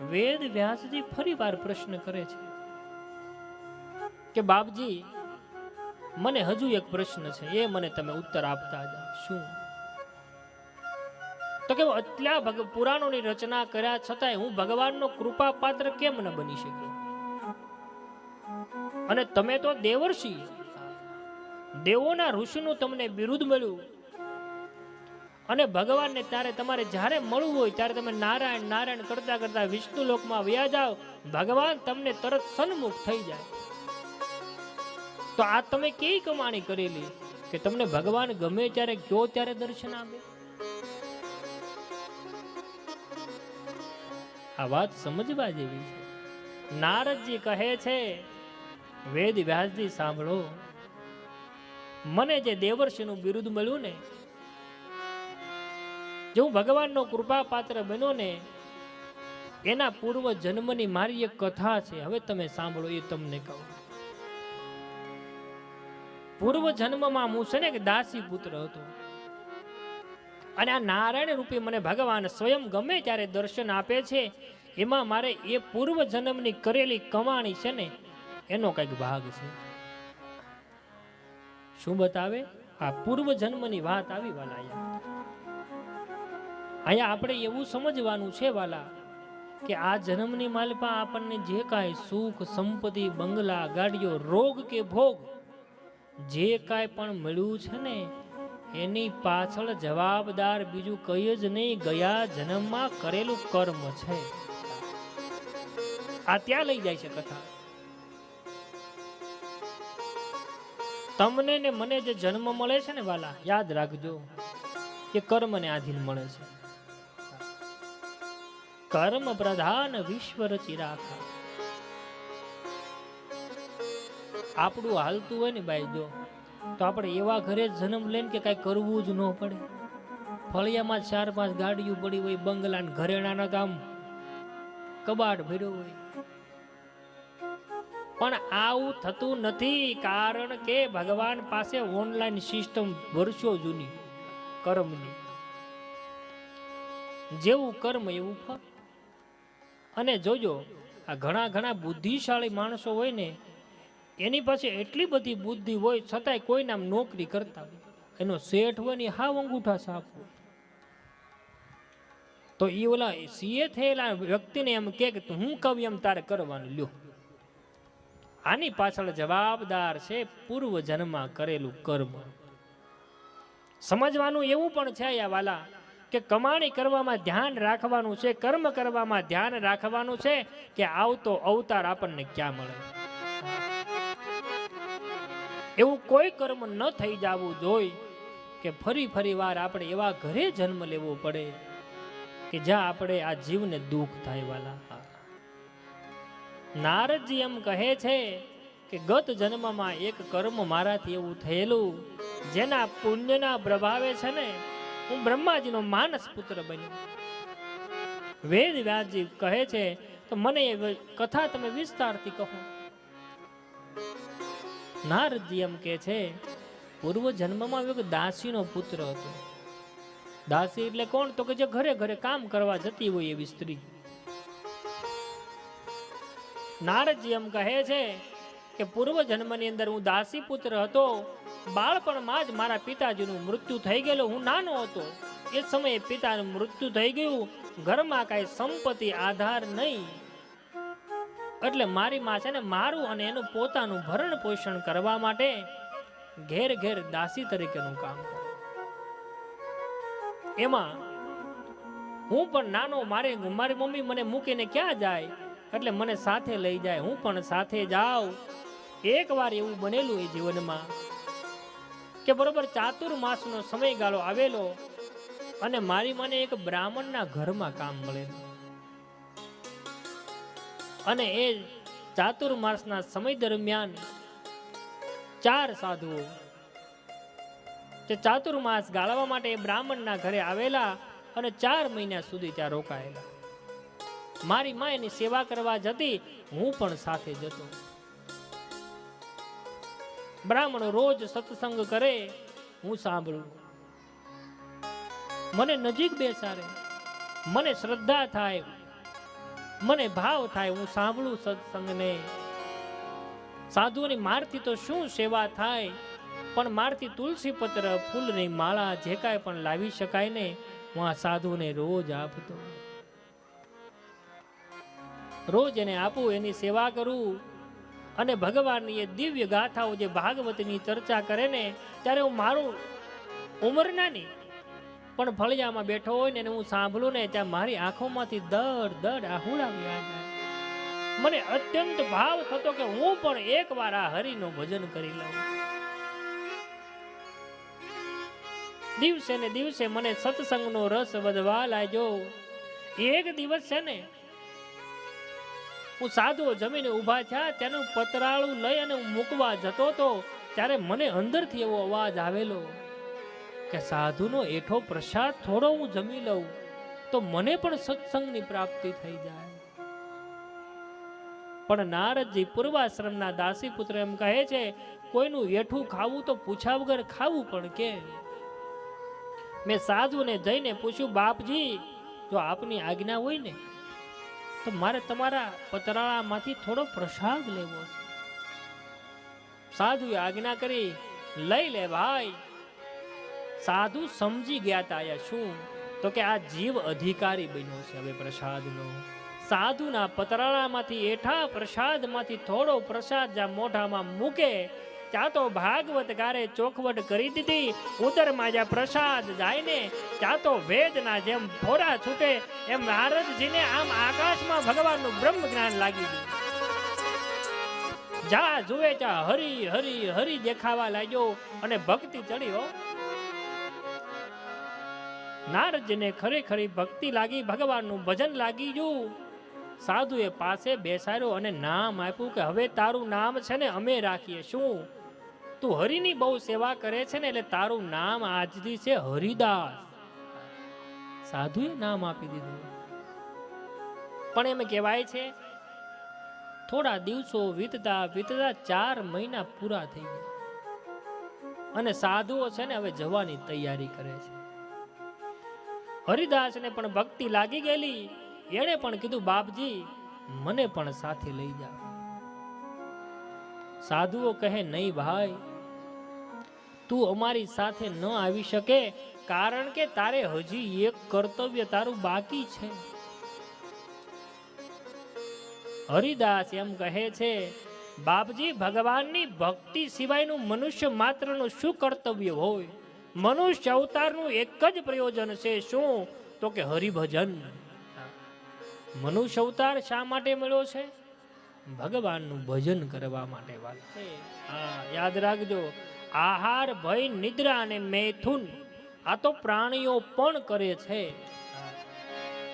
વેદ વ્યાસજી ફરી વાર પ્રશ્ન કરે છે કે બાપજી, મને હજુ એક પ્રશ્ન છે, એ મને તમે ઉત્તર આપતા શું? તો કે એટલા પુરાણોની રચના કર્યા છતાંય હું ભગવાનનો કૃપા પાત્ર કેમ ન બની શક્યો? અને તમે તો દેવર્ષિ. દેવોના ઋષિનું તમને બિરુદ મળ્યું. અને ભગવાનને ત્યારે તમારે જ્યારે મળવું હોય ત્યારે તમે નારાયણ નારાયણ કરતા કરતા વિષ્ણુ લોકમાં વ્યા જાઓ. ભગવાન તમને તરત સન્મુખ થઈ જાય. તો આ તમે કેવી કમાણી કરેલી? કે તમને ભગવાન ગમે ત્યારે કયો ત્યારે દર્શન આપે? આ વાત સમજવા જેવી છે. નારદજી કહે છે, વેદ વ્યાસજી, સાંભળો. મને જે દેવર્ષિનું બિરુદ મળ્યું ને જે હું ભગવાનનો કૃપા પાત્ર બન્યો ને, એના પૂર્વ જન્મની મારી એક કથા છે. હવે તમે સાંભળો, એ તમને કહું. પૂર્વ જન્મમાં હું છે ને દાસી પુત્ર હતો. અને આ નારાયણ રૂપી મને ભગવાન સ્વયં ગમે ત્યારે દર્શન આપે છે, એમાં મારે એ પૂર્વ જન્મની કરેલી કમાણી છે ને, એનો કંઈક ભાગ છે. શું બતાવે? આ પૂર્વ જન્મની વાત આવી, વાલા અહીંયા આપણે એવું સમજવાનું છે વાલા કે આ જન્મની માલપા આપણને જે કાંઈ સુખ, સંપત્તિ, બંગલા, ગાડીઓ, રોગ કે ભોગ જે કાંઈ પણ મળ્યું છે ને, એની પાછળ જવાબદાર બીજું કઈ જ નહીં, ગયા જન્મમાં કરેલું કર્મ છે. આ ત્યાં લઈ જાય છે કથા. તમને ને મને જે જન્મ મળે છે ને વાલા, યાદ રાખજો, એ કર્મને આધીન મળે છે. કર્મ પ્રધાન વિશ્વ રચી રાખા આપણું હાલતું હોય ને બાઈ જો તો આપણે એવા ઘરે જ જન્મ લઈને કે કાંઈ કરવું જ ન પડે ફળિયામાં ચાર પાંચ ગાડીઓ પડી હોય બંગલા ને ઘરેણાના કામ કબાટ ભર્યો હોય પણ આવું થતું નથી કારણ કે ભગવાન પાસે ઓનલાઈન સિસ્ટમ વર્ષો જૂની કર્મની જેવું કર્મ એવું ફળ અને જોજો, આ ઘણા ઘણા બુદ્ધિશાળી માણસો હોય ને, એની પાસે એટલી બધી બુદ્ધિ હોય છતાંય કોઈ નામ નોકરી કરતા હોય. એનો શેઠ હોય ને હા અંગૂઠા સાફ હોય. તો એ ઓલા સીએ થયેલા વ્યક્તિને એમ કે કે હું કહું એમ તારે કરવાનું, લ્યો. આની પાછળ જવાબદાર છે પૂર્વ જન્મમાં કરેલું કર્મ. સમજવાનું એવું પણ છે આ વાલા કે કમાણી કરવામાં ધ્યાન રાખવાનું છે, કર્મ કરવામાં ધ્યાન રાખવાનું છે કે આવતો અવતાર આપણને ક્યાં મળે? એવું કોઈ કર્મ ન થઈ જવું જોઈ કે ફરી ફરી વાર આપણે એવા ઘરે જન્મ લેવો પડે કે જ્યાં આપણે આ જીવને દુઃખ થાય વાલા. નારદજી એમ કહે છે કે ગત જન્મમાં એક કર્મ મારાથી એવું થયેલું, જેના પુણ્યના પ્રભાવે છે ને હું બ્રહ્માજીનો માનસ પુત્ર બન્યો. વેદ વ્યાસજી કહે છે, તો મને એ કથા તમે વિસ્તારથી કહો. નારદજી એમ કે છે, પૂર્વ જન્મમાં એક દાસીનો પુત્ર હતો. દાસી એટલે કોણ? તો કે જે ઘરે ઘરે કામ કરવા જતી હોય એવી સ્ત્રી. નારદજી એમ કહે છે કે, પૂર્વ જન્મની અંદર હું દાસી પુત્ર હતો બાળપણમાં જ મારા પિતાજીનું મૃત્યુ થઈ ગયેલું. હું નાનો હતો. એ સમયે પિતાનું મૃત્યુ થઈ ગયું. ઘરમાં કાંઈ સંપત્તિ આધાર નહીં. એટલે મારી માં છે ને મારું અને એનું પોતાનું ભરણ પોષણ કરવા માટે ઘેર ઘેર દાસી તરીકેનું કામ એમાં હું પણ નાનો, મારે મારી મમ્મી મને મૂકીને ક્યાં જાય? એટલે મને સાથે લઈ જાય. હું પણ સાથે જાઉં. એક વાર એવું બનેલું એ જીવનમાં. કે બરોબર ચાતુર્માસનો સમયગાળો આવેલો અને મારી મને એક બ્રાહ્મણના ઘરમાં કામ મળેલું અને એ ચાતુર્માસના સમય દરમિયાન ચાર સાધુઓ તે ચાતુર્માસ ગાળવા માટે એ બ્રાહ્મણના ઘરે આવેલા અને ચાર મહિના સુધી ત્યાં રોકાયેલા. મારી મા એની સેવા કરવા જતી હું પણ સાથે જતો. બ્રાહ્મણો રોજ સત્સંગ કરે, હું સાંભળું. મને નજીક બેસાડે, મને શ્રદ્ધા થાય, મને ભાવ થાય, હું સાંભળું સત્સંગને. સાધુઓની મારથી તો શું સેવા થાય? પણ મારથી તુલસી પત્ર, ફૂલની માળા જે કાંઈ પણ લાવી શકાય ને, હું આ સાધુને રોજ આપતો. રોજ એને આપું, એની સેવા કરું. અને ભગવાનની એ દિવ્ય ગાથાઓ જે ભાગવતની ચર્ચા કરે ને, ત્યારે હું મારું ઉંમર નાની, પણ ફળિયામાં બેઠો હોય ને હું સાંભળું ને, ત્યાં મારી આંખોમાંથી દડ દડ આહુડા વ્યા જાય. મને અત્યંત ભાવ થતો કે હું પણ એકવાર આ હરિનું ભજન કરી લઉં. દિવસે ને દિવસે મને સત્સંગનો રસ વધવા લાગ્યો. એક દિવસ છે ને હું સાધુઓ જમીને ઊભા થયા, તેનું પતરાળું લઈ અને હું મૂકવા જતો હતો, ત્યારે મને અંદરથી એવો અવાજ આવેલો કે, સાધુનો, એઠો પ્રસાદ થોડો હું જમી લઉં, તો મને પણ સત્સંગની પ્રાપ્તિ થઈ જાય. પણ નારદજી પૂર્વાશ્રમના દાસી પુત્ર એમ કહે છે, કોઈનું એઠું ખાવું તો પૂછ્યા વગર ખાવું પણ કે? મેં સાધુને જઈને પૂછ્યું, બાપજી, જો આપની આજ્ઞા હોય ને તો મારે તમારા પતરાળામાંથી થોડો પ્રસાદ લેવો છે. સાધુએ આજ્ઞા કરી, લઈ લે ભાઈ. સાધુ સમજી ગયા તા શું? તો કે આ જીવ અધિકારી બન્યો છે હવે પ્રસાદનો. સાધુના પતરાળામાંથી એઠા પ્રસાદમાંથી થોડો પ્રસાદ જ્યાં મોઢામાં મૂકે ત્યાં તો ભાગવત ગારે ચોખવટ કરી દીધી, ઉદર માજા પ્રસાદ જાય ને ત્યાં તો વેદના જેમ ફોરા છૂટે, એમ નારદજીને આમ આકાશમાં ભગવાનનું બ્રહ્મ જ્ઞાન લાગી ગયું. જા જુએ ચા હરી હરી હરી દેખાવા લાગ્યો અને ભક્તિ ચડી હો. નારદજીને ખરેખરી ભક્તિ લાગી, ભગવાનનું ભજન લાગી ગયું. સાધુએ પાસે બેસાડ્યો અને નામ આપ્યું કે હવે તારું નામ છે ને અમે રાખીએ શું? તું હરિની બહુ સેવા કરે છે ને એટલે તારું નામ આજથી છે હરિદાસ. સાધુએ નામ આપી દીધું. પણ એમ કહેવાય છે, થોડા દિવસો વીતતા વીતતા ચાર મહિના પૂરા થઈ ગયા. અને સાધુઓ છે ને હવે જવાની તૈયારી કરે છે. હરિદાસને પણ ભક્તિ લાગી ગયેલી. એણે પણ કીધું, બાપજી, મને પણ સાથે લઈ જા. સાધુઓ કહે, નહીં ભાઈ તું અમારી સાથે ન આવી શકે, કારણ કે તારે હજી એક કર્તવ્ય તારું બાકી છે. હરિદાસ એમ કહે છે, બાપજી, ભગવાનની ભક્તિ સિવાયનું મનુષ્ય માત્રનું શું કર્તવ્ય હોય? મનુષ્ય અવતારનું એક જ પ્રયોજન છે શું? તો કે હરિભજન. મનુષ્ય અવતાર શા માટે મળ્યો છે? ભગવાનનું ભજન કરવા માટે વાત છે યાદ રાખજો આહાર, ભય, નિદ્રા અને મૈથુન આ તો પ્રાણીઓ પણ કરે છે.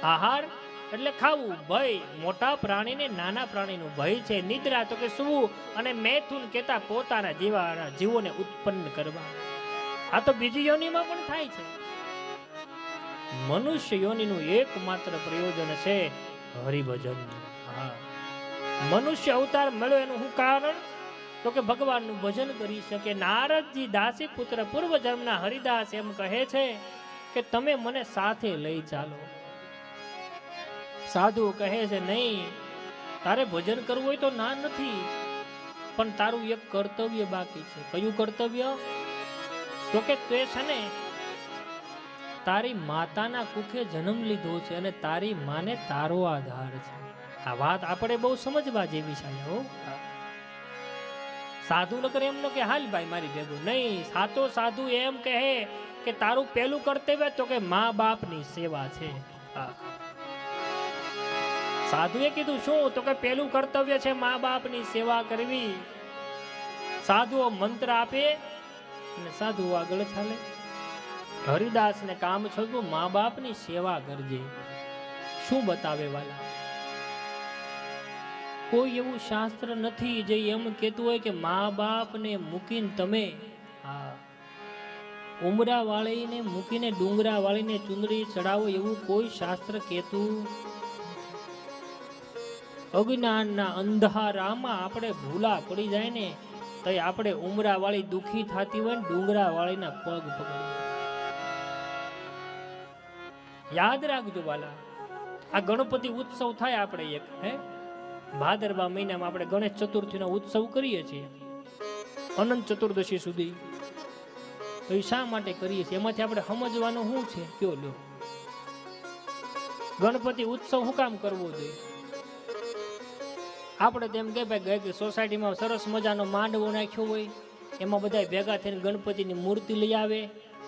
આહાર એટલે ખાવું, ભય. મોટા પ્રાણીને નાના પ્રાણીનું ભય છે. નિદ્રા તો કે સૂવું અને મૈથુન કહેતા પોતાના જીવા જીવોને ઉત્પન્ન કરવા. આ તો બીજી યોનિમાં પણ થાય છે. મનુષ્ય યોનિનું એકમાત્ર પ્રયોજન છે હરિભજન. મનુષ્ય અવતાર મળ્યો એનું શું કારણ? તો કે ભગવાનનું ભજન કરી શકે. નારદજી દાસી પુત્ર પૂર્વ જન્મના હરિદાસ એમ કહે છે કે તમે મને સાથે લઈ ચાલો. સાધુ કહે છે, નહીં, તારે ભજન કરવું હોય તો ના નથી, પણ તારું એક કર્તવ્ય બાકી છે. કયું કર્તવ્ય? તો કે તે છે ને, તારી માતાના કુખે જન્મ લીધો છે અને તારી માને તારો આધાર છે. આ વાત આપણે બહુ સમજવા જેવી છે હો. સાધુ નગર એમનો કે, હાલ ભાઈ, મારી ભેગું. નહીં, સાતો સાધુ એમ કહે કે, તારું પેલું કર્તવ્ય તો કે મા બાપની સેવા છે. સાધુએ કીધું, શું? તો કે પેલું કર્તવ્ય છે મા બાપની સેવા કરવી. સાધુઓ મંત્ર આપે અને સાધુ આગળ ચાલે. હરિદાસને કામ છોડવું, મા બાપની સેવા કરજે. શું બતાવે વાલા? કોઈ એવું શાસ્ત્ર નથી જે એમ કહેતું હોય કે મા બાપને મૂકીને તમે હા ઉમરા વાળીને મૂકીને ડુંગરા વાળીને ચુંદડી ચડાવો એવું કોઈ શાસ્ત્ર કહેતું? અજ્ઞાનના અંધારામાં આપણે ભૂલા પડી જાય ને તો આપણે ઉમરા વાળી દુઃખી થતી હોય ને ડુંગરા વાળીના પગ પકડી યાદ રાખજો વાલા આ ગણપતિ ઉત્સવ થાય આપણે એક, હે? ભાદરવા મહિનામાં આપણે ગણેશ ચતુર્થીનો ઉત્સવ કરીએ છીએ. અનંત ચતુર્દશી સુધી. તો શા માટે કરીએ છીએ? એમાંથી આપણે સમજવાનું શું છે? કયો લો. ગણપતિ ઉત્સવ શું કામ કરવો જોઈએ? આપણે તેમ કે ભાઈ કે સોસાયટીમાં સરસ મજાનો માંડવો નાખ્યો હોય. એમાં બધા ભેગા થઈને ગણપતિની મૂર્તિ લઈ આવે.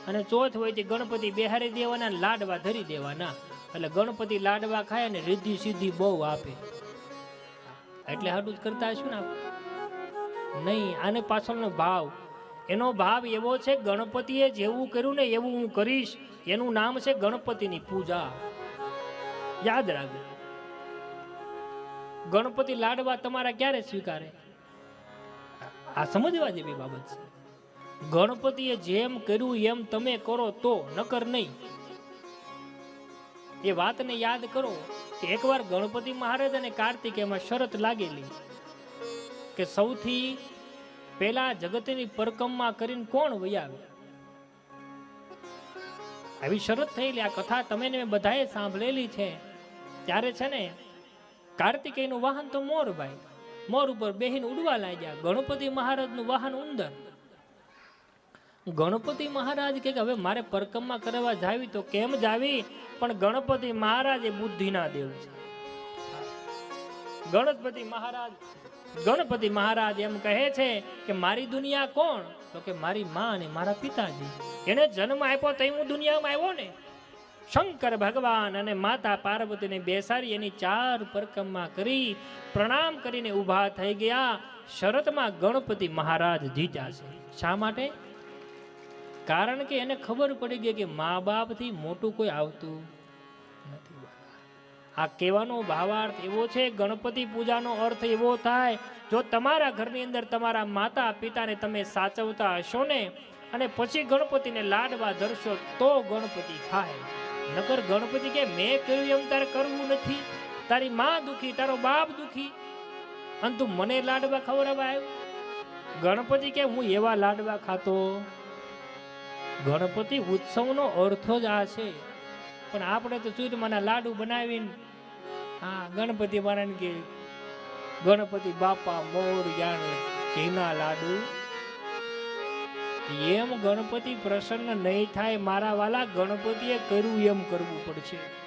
અને ચોથ હોય તે ગણપતિ બેહારી દેવાના લાડવા ધરી દેવાના. એટલે ગણપતિ લાડવા ખાય અને રિદ્ધિ સિદ્ધિ બહુ આપે. એટલે હાડું જ કરતા હશું ને નહીં, આને પાછળનો ભાવ. એનો ભાવ એવો છે, ગણપતિએ જેવું કર્યું ને એવું હું કરીશ. એનું નામ છે ગણપતિની પૂજા. યાદ રાખજો. ગણપતિ લાડવા તમારા ક્યારે સ્વીકારે? આ સમજવા જેવી બાબત છે. ગણપતિએ જેમ કર્યું એમ તમે કરો તો, નકર નહીં. એ વાતને યાદ કરો. એકવાર ગણપતિ મહારાજ અને કાર્તિકેયમાં શરત લાગેલી કે સૌથી પહેલા જગતની પરકમમાં કરીને કોણ વયાવે આવી? શરત થયેલી, આ કથા તમે ને બધાએ સાંભળેલી છે. ત્યારે છે ને, કાર્તિકેયનું વાહન તો મોર ભાઈ, મોર ઉપર બેહીને ઉડવા લાગ્યા. ગણપતિ મહારાજનું વાહન ઉંદર. ગણપતિ મહારાજ કે હવે મારે પરકમમાં કરવા જાવી તો કેમ જાવી? પણ ગણપતિ મહારાજ એ બુદ્ધિના દેવ છે. ગણપતિ મહારાજ ગણપતિ મહારાજ એમ કહે છે કે મારી દુનિયા કોણ? તો કે મારી માં અને મારા પિતાજી. એને જન્મ આપ્યો તો હું દુનિયામાં આવ્યો ને? શંકર ભગવાન અને માતા પાર્વતીને બેસાડી એની ચાર પરકમમાં કરી પ્રણામ કરીને ઊભા થઈ ગયા. શરતમાં ગણપતિ મહારાજ જીત્યા છે. શા માટે? કારણ કે એને ખબર પડી ગઈ કે મા બાપથી મોટું કોઈ આવતું નથી આ કહેવાનો ભાવાર્થ એવો છે, ગણપતિ પૂજાનો અર્થ એવો થાય, જો તમારા ઘરની અંદર તમારા માતા પિતાને તમે સાચવતા હશો ને, અને પછી ગણપતિને લાડવા ધરશો, તો ગણપતિ ખાય નકર ગણપતિ કે મેં કર્યું એમ તારે કરવું નથી. તારી માં દુખી, તારો બાપ દુખી. અને તું મને લાડવા ખવડાવવા આવ્યો? ગણપતિ કે હું એવા લાડવા ખાતો? ગણપતિ ઉત્સવનો અર્થ જ આ છે. પણ આપણે તો ચૂરમાના લાડુ બનાવીને, હા, ગણપતિ મહારાજ કે, ગણપતિ બાપા મોર જાણ ઘીના લાડુ. એમ ગણપતિ પ્રસન્ન નહીં થાય મારા વાલા, ગણપતિએ કર્યું એમ કરવું પડશે.